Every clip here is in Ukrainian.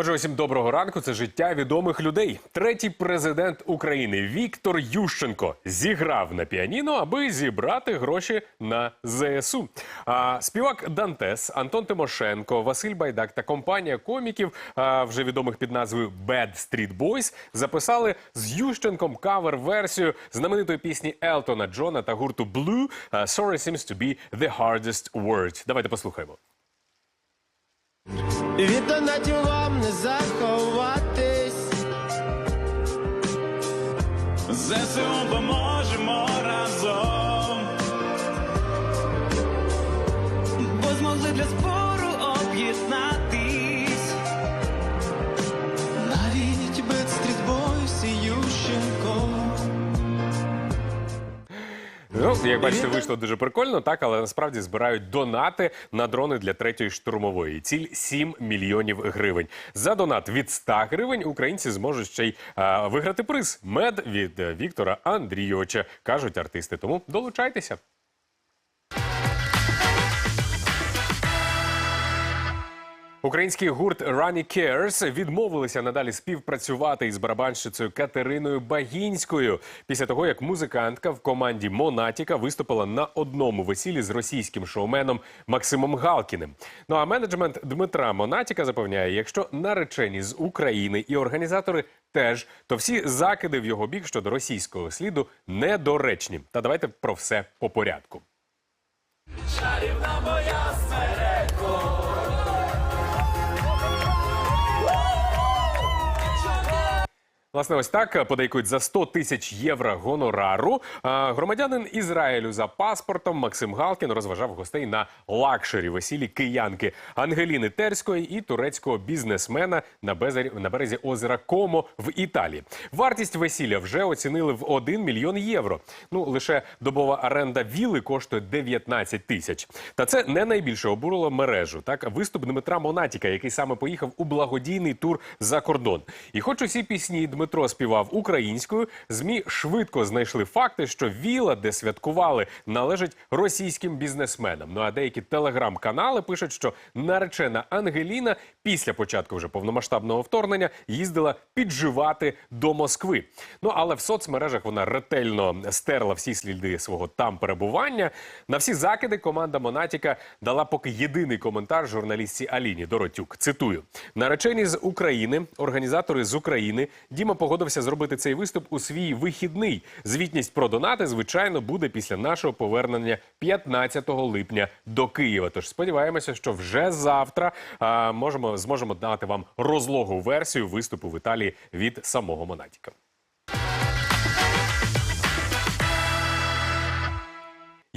Отже, усім доброго ранку. Це життя відомих людей. Третій президент України Віктор Ющенко зіграв на піаніно, аби зібрати гроші на ЗСУ. А співак Дантес, Антон Тимошенко, Василь Байдак та компанія коміків, а, вже відомих під назвою Bad Street Boys, записали з Ющенком кавер-версію знаменитої пісні Елтона Джона та гурту Blue «Sorry seems to be the hardest word». Давайте послухаємо. Від донатів вам не заховатись. ЗСУ поможемо разом. Бо змогли для збору як бачите, вийшло дуже прикольно, так, але насправді збирають донати на дрони для третьої штурмової. Ціль 7 мільйонів гривень. За донат від 100 гривень українці зможуть ще й а, виграти приз мед від е, Віктора Андрійовича, кажуть артисти. Тому долучайтеся. Український гурт Runny Cares відмовилися надалі співпрацювати із барабанщицею Катериною Багінською після того, як музикантка в команді Монатіка виступила на одному весіллі з російським шоуменом Максимом Галкіним. Ну а менеджмент Дмитра Монатіка запевняє, якщо наречені з України і організатори теж, то всі закиди в його бік щодо російського сліду недоречні. Та давайте про все по порядку. Власне, ось так подейкують за 100 тисяч євро гонорару. А, Громадянин Ізраїлю за паспортом Максим Галкін розважав гостей на лакшері весіллі киянки Ангеліни Терської і турецького бізнесмена на на березі озера Комо в Італії. Вартість весілля вже оцінили в 1 мільйон євро. Ну лише добова оренда віли коштує 19 тисяч. Та це не найбільше обурило мережу. Так, виступ Дмитра Монатіка, який саме поїхав у благодійний тур за кордон. І хоч усі пісні Дмитро співав українською, змі швидко знайшли факти, що віла, де святкували, належить російським бізнесменам. Ну а деякі телеграм-канали пишуть, що наречена Ангеліна після початку вже повномасштабного вторгнення їздила підживати до Москви. Ну але в соцмережах вона ретельно стерла всі сліди свого там перебування. На всі закиди команда Монатіка дала поки єдиний коментар журналістці Аліні Доротюк. Цитую: наречені з України, організатори з України. Діма погодився зробити цей виступ у свій вихідний. Звітність про донати, звичайно, буде після нашого повернення 15 липня до Києва. Тож сподіваємося, що вже завтра а, можемо зможемо дати вам розлогу версію виступу в Італії від самого Монатіка.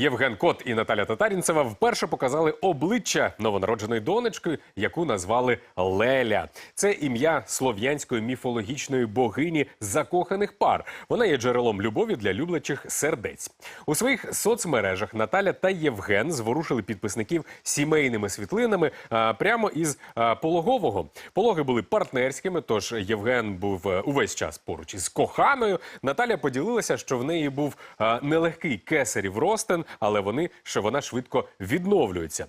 Євген Кот і Наталя Татарінцева вперше показали обличчя новонародженої донечки, яку назвали Леля. Це ім'я слов'янської міфологічної богині закоханих пар. Вона є джерелом любові для люблячих сердець. У своїх соцмережах Наталя та Євген зворушили підписників сімейними світлинами а, прямо із пологового. Пологи були партнерськими, тож Євген був е, увесь час поруч із коханою. Наталя поділилася, що в неї був нелегкий кесарів ростин, але вони що вона швидко відновлюється.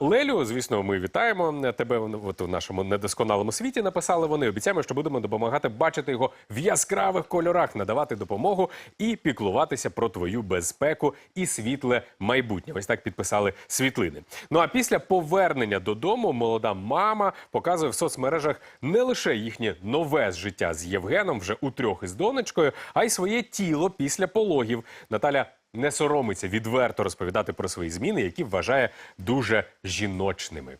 Лелю, звісно, ми вітаємо тебе. От у нашому недосконалому світі написали вони. Обіцяємо, що будемо допомагати бачити його в яскравих кольорах, надавати допомогу і піклуватися про твою безпеку і світле майбутнє. Ось так підписали світлини. Ну а після повернення додому молода мама показує в соцмережах не лише їхнє нове життя з Євгеном, вже у трьох із донечкою, а й своє тіло після пологів. Наталя не соромиться відверто розповідати про свої зміни, які вважає дуже жіночними.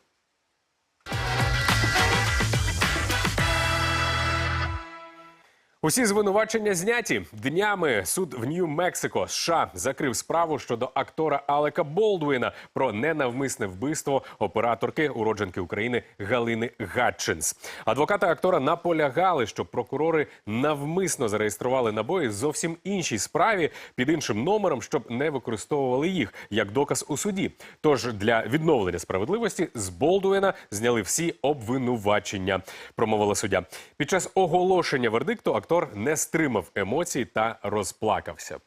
Усі звинувачення зняті днями. Суд в Нью-Мексико США закрив справу щодо актора Алека Болдуїна про ненавмисне вбивство операторки уродженки України Галини Гатчинс. Адвокати актора наполягали, що прокурори навмисно зареєстрували набої зовсім іншій справі під іншим номером, щоб не використовували їх як доказ у суді. Тож для відновлення справедливості з Болдуїна зняли всі обвинувачення. Промовила суддя. Під час оголошення вердикту актор не стримав емоцій та розплакався.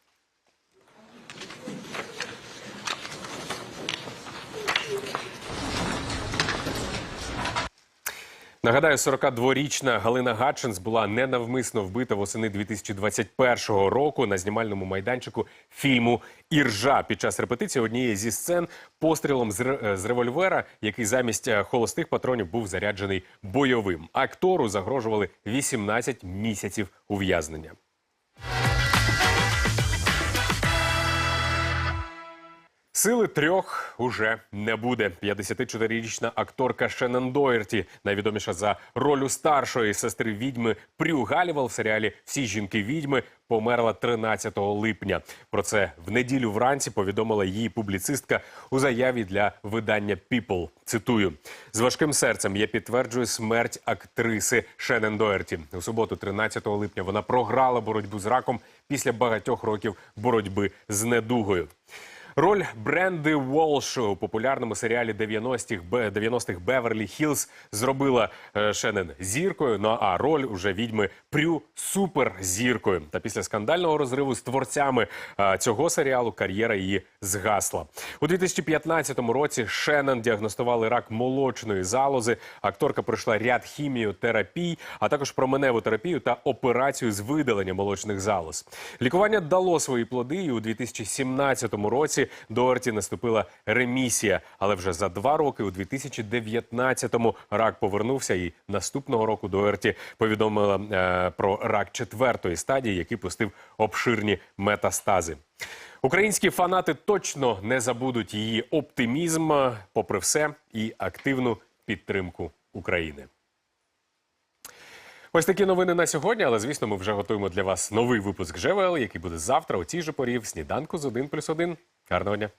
Нагадаю, 42-річна Галина Гатчинс була ненавмисно вбита восени 2021 року на знімальному майданчику фільму Іржа під час репетиції однієї зі сцен пострілом з, револьвера, який замість е, холостих патронів був заряджений бойовим. Актору загрожували 18 місяців ув'язнення. Сили трьох уже не буде. 54-річна акторка Шеннон Доєрті, найвідоміша за роль старшої сестри відьми Прю Галівал в серіалі Всі жінки відьми померла 13 липня. Про це в неділю вранці повідомила її публіцистка у заяві для видання People. Цитую: з важким серцем я підтверджую смерть актриси Шеннон Доєрті. У суботу, 13 липня, вона програла боротьбу з раком після багатьох років боротьби з недугою. Роль Бренди Волш у популярному серіалі 90-х, 90-х Беверлі Хілз зробила е, Шеннон зіркою. Ну а роль уже відьми Прю суперзіркою. Та після скандального розриву з творцями е, цього серіалу кар'єра її згасла. У 2015 році Шеннон діагностували рак молочної залози. Акторка пройшла ряд хіміотерапій, а також променеву терапію та операцію з видалення молочних залоз. Лікування дало свої плоди, і у 2017 році Доерті наступила ремісія. Але вже за два роки, у 2019-му, рак повернувся. І наступного року Доерті повідомила е, про рак четвертої стадії, який пустив обширні метастази. Українські фанати точно не забудуть її оптимізм, попри все, і активну підтримку України. Ось такі новини на сьогодні, але звісно, ми вже готуємо для вас новий випуск ЖВЛ, який буде завтра у цій же порі в сніданку з 1 плюс 1. Гарного дня!